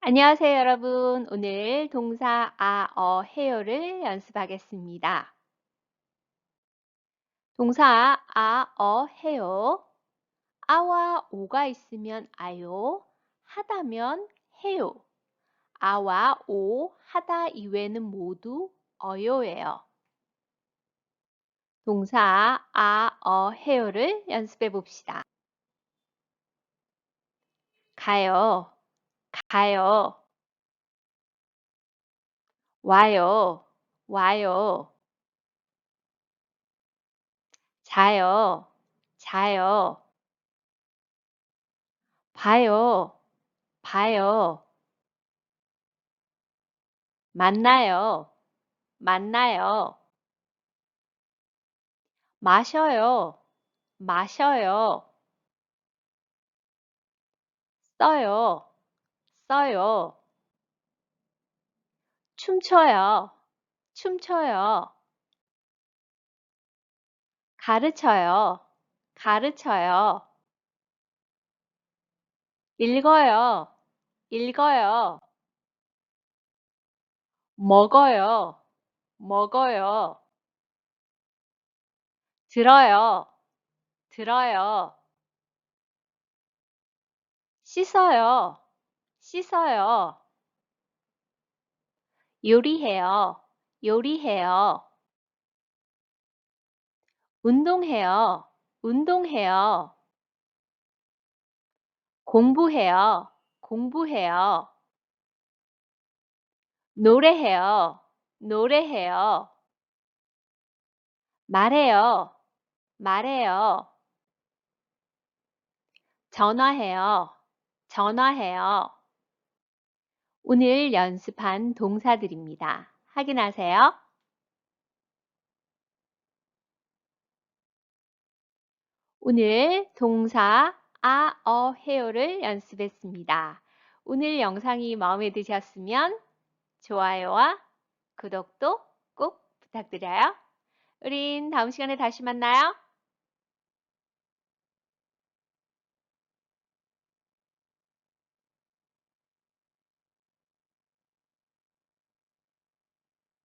안녕하세요, 여러분. 오늘 동사 아, 어, 해요를 연습하겠습니다. 동사 아, 어, 해요. 아와 오가 있으면 아요, 하다면 해요. 아와 오, 하다 이외는 모두 어요예요. 동사 아, 어, 해요를 연습해 봅시다. 가요, 가요. 와요, 와요. 자요, 자요. 봐요, 봐요. 만나요, 만나요. 마셔요, 마셔요. 써요, 써요. 춤춰요, 춤춰요. 가르쳐요, 가르쳐요. 읽어요, 읽어요. 먹어요, 먹어요. 들어요, 들어요. 씻어요, 씻어요. 요리해요, 요리해요. 운동해요, 운동해요. 공부해요, 공부해요. 노래해요, 노래해요. 말해요, 말해요. 전화해요, 전화해요. 오늘 연습한 동사들입니다. 확인하세요. 오늘 동사 아, 어, 해요를 연습했습니다. 오늘 영상이 마음에 드셨으면 좋아요와 구독도 꼭 부탁드려요. 우린 다음 시간에 다시 만나요.